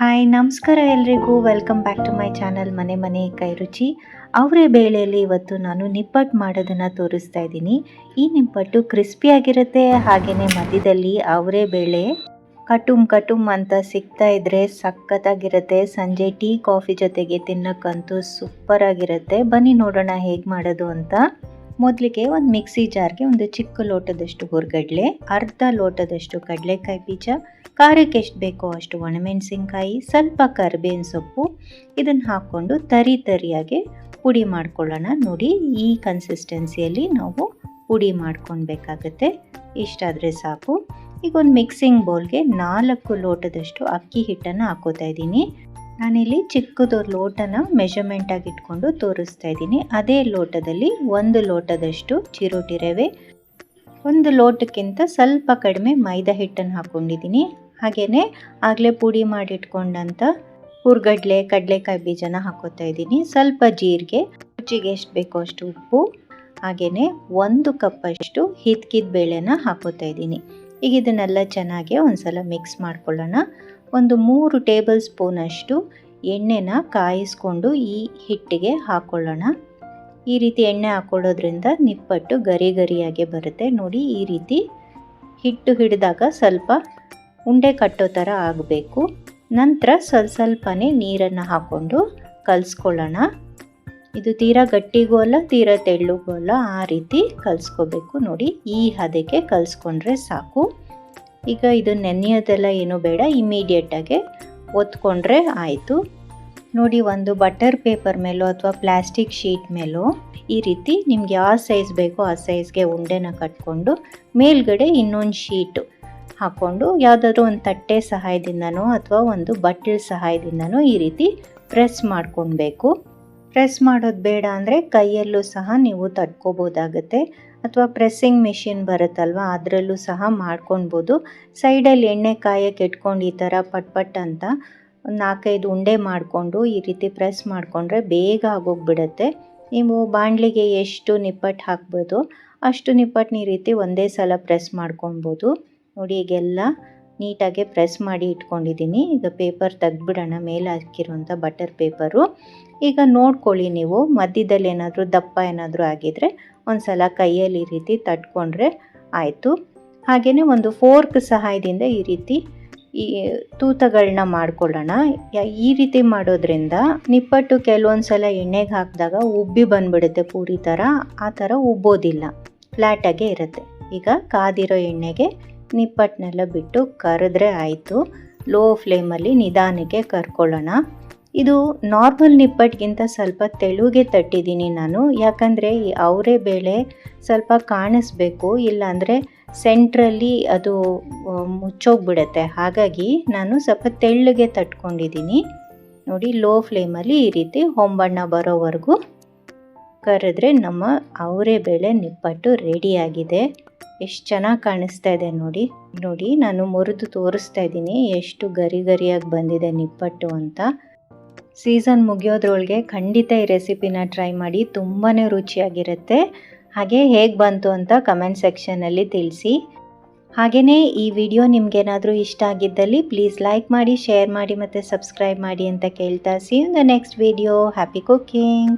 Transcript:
Hi ನಮಸ್ಕಾರ ಎಲ್ರಿಗೂ. Welcome back to my channel ಮನೆ ಮನೆ ಕೈರುಚಿ ಅವರೇ ಬೇಳೆಯಲ್ಲಿ ಇವತ್ತು ನಾನು ನಿಪ್ಪಟ್ಟು ಮಾಡೋದನ್ನು ತೋರಿಸ್ತಾ ಇದ್ದೀನಿ. ಈ ನಿಪ್ಪಟ್ಟು ಕ್ರಿಸ್ಪಿಯಾಗಿರುತ್ತೆ ಹಾಗೆಯೇ ಮಧ್ಯದಲ್ಲಿ ಅವರೇ ಬೇಳೆ. ಕಟುಮ್ ಕಟುಮ್ ಅಂತ ಸಿಗ್ತಾ ಇದ್ರೆ ಸಖತ್ತಾಗಿರುತ್ತೆ. ಸಂಜೆ ಟೀ, ಕಾಫಿ ಜೊತೆಗೆ ತಿನ್ನಕ್ಕಂತೂ ಸೂಪರ್ ಆಗಿರುತ್ತೆ. ಬನ್ನಿ ನೋಡೋಣ ಹೇಗೆ ಮಾಡೋದು ಅಂತ. ಮೊದಲಿಗೆ ಒಂದು ಮಿಕ್ಸಿ ಜಾರ್ಗೆ ಒಂದು ಚಿಕ್ಕ ಲೋಟದಷ್ಟು ಹುರ್ಗಡ್ಲೆ, ಅರ್ಧ ಲೋಟದಷ್ಟು ಕಡಲೆಕಾಯಿ ಬೀಜ, ಖಾರಕ್ಕೆ ಎಷ್ಟು ಬೇಕೋ ಅಷ್ಟು ಒಣಮೆಣಸಿನ್ಕಾಯಿ, ಸ್ವಲ್ಪ ಕರಿಬೇವಿನ ಸೊಪ್ಪು ಇದನ್ನು ಹಾಕ್ಕೊಂಡು ತರಿ ತರಿಯಾಗಿ ಪುಡಿ ಮಾಡ್ಕೊಳ್ಳೋಣ. ನೋಡಿ, ಈ ಕನ್ಸಿಸ್ಟೆನ್ಸಿಯಲ್ಲಿ ನಾವು ಪುಡಿ ಮಾಡ್ಕೊಳ್ಬೇಕಾಗತ್ತೆ ಇಷ್ಟಾದರೆ ಸಾಕು. ಈಗ ಒಂದು ಮಿಕ್ಸಿಂಗ್ ಬೌಲ್ಗೆ ನಾಲ್ಕು ಲೋಟದಷ್ಟು ಅಕ್ಕಿ ಹಿಟ್ಟನ್ನು ಹಾಕೋತಾ ಇದ್ದೀನಿ. ನಾನಿಲ್ಲಿ ಚಿಕ್ಕದು ಲೋಟನ ಮೆಷರ್ಮೆಂಟಾಗಿ ಇಟ್ಕೊಂಡು ತೋರಿಸ್ತಾ ಇದ್ದೀನಿ. ಅದೇ ಲೋಟದಲ್ಲಿ ಒಂದು ಲೋಟದಷ್ಟು ಚಿರೋಟಿ ರವೆ, ಒಂದು ಲೋಟಕ್ಕಿಂತ ಸ್ವಲ್ಪ ಕಡಿಮೆ ಮೈದಾ ಹಿಟ್ಟನ್ನು ಹಾಕ್ಕೊಂಡಿದ್ದೀನಿ. ಹಾಗೆಯೇ ಆಗಲೇ ಪುಡಿ ಮಾಡಿಟ್ಕೊಂಡಂಥ ಹುರ್ಗಡ್ಲೆ, ಕಡಲೆಕಾಯಿ ಬೀಜನ ಹಾಕೋತಾ ಇದ್ದೀನಿ. ಸ್ವಲ್ಪ ಜೀರಿಗೆ, ರುಚಿಗೆ ಎಷ್ಟು ಬೇಕೋ ಅಷ್ಟು ಉಪ್ಪು ಹಾಗೆಯೇ ಒಂದು ಕಪ್ಪಷ್ಟು ಹಿತ್ಕಿದ ಬೇಳೆನ ಹಾಕೋತಾ ಇದ್ದೀನಿ. ಈಗ ಇದನ್ನೆಲ್ಲ ಚೆನ್ನಾಗಿ ಒಂದ್ಸಲ ಮಿಕ್ಸ್ ಮಾಡ್ಕೊಳ್ಳೋಣ. ಒಂದು ಮೂರು ಟೇಬಲ್ ಸ್ಪೂನಷ್ಟು ಎಣ್ಣೆನ ಕಾಯಿಸ್ಕೊಂಡು ಈ ಹಿಟ್ಟಿಗೆ ಹಾಕ್ಕೊಳ್ಳೋಣ ಈ ರೀತಿ ಎಣ್ಣೆ ಹಾಕ್ಕೊಳ್ಳೋದ್ರಿಂದ ನಿಪ್ಪಟ್ಟು ಗರಿ ಗರಿಯಾಗಿ ಬರುತ್ತೆ. ನೋಡಿ, ಈ ರೀತಿ ಹಿಟ್ಟು ಹಿಡಿದಾಗ ಸ್ವಲ್ಪ ಉಂಡೆ ಕಟ್ಟೋ ಥರ ಆಗಬೇಕು. ನಂತರ ಸ್ವಲ್ಪ ಸ್ವಲ್ಪನೇ ನೀರನ್ನು ಹಾಕ್ಕೊಂಡು ಕಲಿಸ್ಕೊಳ್ಳೋಣ. ಇದು ತೀರಾ ಗಟ್ಟಿಗೂ ಅಲ್ಲ, ತೀರಾ ತೆಳ್ಳಗೂ ಅಲ್ಲ. ಆ ರೀತಿ ಕಲಿಸ್ಕೋಬೇಕು. ನೋಡಿ, ಈ ಹದಕ್ಕೆ ಕಲಿಸ್ಕೊಂಡ್ರೆ ಸಾಕು. ಈಗ ಇದು ನೆನೆಯೋದೆಲ್ಲ ಏನೂ ಬೇಡ ಇಮಿಡಿಯೇಟಾಗಿ ಒತ್ಕೊಂಡ್ರೆ ಆಯಿತು. ನೋಡಿ, ಒಂದು ಬಟರ್ ಪೇಪರ್ ಮೇಲೋ ಅಥವಾ ಪ್ಲಾಸ್ಟಿಕ್ ಶೀಟ್ ಮೇಲೋ ಈ ರೀತಿ ನಿಮ್ಗೆ ಯಾವ ಸೈಜ್ ಬೇಕೋ ಆ ಸೈಜ್ಗೆ ಉಂಡೆನ ಕಟ್ಕೊಂಡು ಮೇಲ್ಗಡೆ ಇನ್ನೊಂದು ಶೀಟು ಹಾಕ್ಕೊಂಡು ಯಾವುದಾದ್ರೂ ಒಂದು ತಟ್ಟೆ ಸಹಾಯದಿಂದನೋ ಅಥವಾ ಒಂದು ಬಟ್ಟೆ ಸಹಾಯದಿಂದನೋ ಈ ರೀತಿ ಪ್ರೆಸ್ ಮಾಡ್ಕೊಳ್ಬೇಕು ಪ್ರೆಸ್ ಮಾಡೋದು ಬೇಡ ಅಂದರೆ ಕೈಯಲ್ಲೂ ಸಹ ನೀವು ತಟ್ಕೋಬೋದಾಗತ್ತೆ. ಅಥವಾ ಪ್ರೆಸ್ಸಿಂಗ್ ಮಿಷಿನ್ ಬರುತ್ತಲ್ವ, ಅದರಲ್ಲೂ ಸಹ ಮಾಡ್ಕೊಳ್ಬೋದು ಸೈಡಲ್ಲಿ ಎಣ್ಣೆ ಕಾಯಕ್ಕೆ ಇಟ್ಕೊಂಡು ಈ ಥರ ಪಟ್ ಪಟ್ ಅಂತ ನಾಲ್ಕೈದು ಉಂಡೆ ಮಾಡಿಕೊಂಡು ಈ ರೀತಿ ಪ್ರೆಸ್ ಮಾಡಿಕೊಂಡ್ರೆ ಬೇಗ ಆಗೋಗ್ಬಿಡುತ್ತೆ. ನೀವು ಬಾಣಲಿಗೆ ಎಷ್ಟು ನಿಪ್ಪಟ್ಟು ಹಾಕ್ಬೋದು, ಅಷ್ಟು ನಿಪ್ಪಟ್ಟನ್ನ ಈ ರೀತಿ ಒಂದೇ ಸಲ ಪ್ರೆಸ್ ಮಾಡ್ಕೊಬೋದು ನೋಡಿ, ಈಗೆಲ್ಲ ನೀಟಾಗಿ ಪ್ರೆಸ್ ಮಾಡಿ ಇಟ್ಕೊಂಡಿದ್ದೀನಿ. ಈಗ ಪೇಪರ್ ತೆಗ್ದುಬಿಡೋಣ. ಮೇಲೆ ಹಾಕಿರುವಂಥ ಬಟರ್ ಪೇಪರು. ಈಗ ನೋಡ್ಕೊಳ್ಳಿ ನೀವು. ಮಧ್ಯದಲ್ಲಿ ಏನಾದರೂ ದಪ್ಪ ಏನಾದರೂ ಆಗಿದರೆ ಒಂದು ಸಲ ಕೈಯಲ್ಲಿ ಈ ರೀತಿ ತಟ್ಕೊಂಡ್ರೆ ಆಯಿತು. ಹಾಗೆಯೇ ಒಂದು ಫೋರ್ಕ್ ಸಹಾಯದಿಂದ ಈ ರೀತಿ ಈ ತೂತಗಳನ್ನ ಮಾಡ್ಕೊಳ್ಳೋಣ. ಈ ರೀತಿ ಮಾಡೋದ್ರಿಂದ ನಿಪ್ಪಟ್ಟು ಕೆಲವೊಂದು ಸಲ ಎಣ್ಣೆಗೆ ಹಾಕಿದಾಗ ಉಬ್ಬಿ ಬಂದ್ಬಿಡುತ್ತೆ ಪೂರಿ ಥರ. ಆ ಥರ ಉಬ್ಬೋದಿಲ್ಲ. ಫ್ಲ್ಯಾಟಾಗೇ ಇರುತ್ತೆ. ಈಗ ಕಾದಿರೋ ಎಣ್ಣೆಗೆ ನಿಪ್ಪಟ್ಟನ್ನೆಲ್ಲ ಬಿಟ್ಟು ಕರೆದ್ರೆ ಆಯಿತು. ಲೋ ಫ್ಲೇಮಲ್ಲಿ ನಿಧಾನಕ್ಕೆ ಕರ್ಕೊಳ್ಳೋಣ. ಇದು ನಾರ್ಮಲ್ ನಿಪ್ಪಟ್ಟಿಗಿಂತ ಸ್ವಲ್ಪ ತೆಳುಗೆ ತಟ್ಟಿದ್ದೀನಿ ನಾನು. ಯಾಕಂದರೆ ಈ ಅವರೇ ಬೇಳೆ ಸ್ವಲ್ಪ ಕಾಣಿಸ್ಬೇಕು, ಇಲ್ಲಾಂದರೆ ಸೆಂಟ್ರಲ್ಲಿ ಅದು ಮುಚ್ಚೋಗ್ಬಿಡತ್ತೆ. ಹಾಗಾಗಿ ನಾನು ಸ್ವಲ್ಪ ತೆಳ್ಳಗೆ ತಟ್ಕೊಂಡಿದ್ದೀನಿ. ನೋಡಿ ಲೋ ಫ್ಲೇಮಲ್ಲಿ ಈ ರೀತಿ ಹೊಂಬಣ್ಣ ಬರೋವರೆಗೂ ಕರೆದ್ರೆ ನಮ್ಮ ಅವರೆ ಬೇಳೆ ನಿಪ್ಪಟ್ಟು ರೆಡಿಯಾಗಿದೆ ಎಷ್ಟು ಚೆನ್ನಾಗಿ ಕಾಣಿಸ್ತಾ ಇದೆ ನೋಡಿ. ನೋಡಿ, ನಾನು ಮುರಿದು ತೋರಿಸ್ತಾ ಇದ್ದೀನಿ ಎಷ್ಟು ಗರಿ ಗರಿಯಾಗಿ ಬಂದಿದೆ ನಿಪ್ಪಟ್ಟು ಅಂತ. ಸೀಸನ್ ಮುಗಿಯೋದ್ರೊಳಗೆ ಖಂಡಿತ ಈ ರೆಸಿಪಿನ ಟ್ರೈ ಮಾಡಿ ತುಂಬಾ ರುಚಿಯಾಗಿರುತ್ತೆ. ಹಾಗೆ ಹೇಗೆ ಬಂತು ಅಂತ ಕಮೆಂಟ್ ಸೆಕ್ಷನಲ್ಲಿ ತಿಳಿಸಿ. ಹಾಗೆಯೇ ಈ ವಿಡಿಯೋ ನಿಮಗೇನಾದರೂ ಇಷ್ಟ ಆಗಿದ್ದಲ್ಲಿ ಪ್ಲೀಸ್ ಲೈಕ್ ಮಾಡಿ ಶೇರ್ ಮಾಡಿ ಮತ್ತು ಸಬ್ಸ್ಕ್ರೈಬ್ ಮಾಡಿ ಅಂತ ಕೇಳ್ತಾ see in the next video happy cooking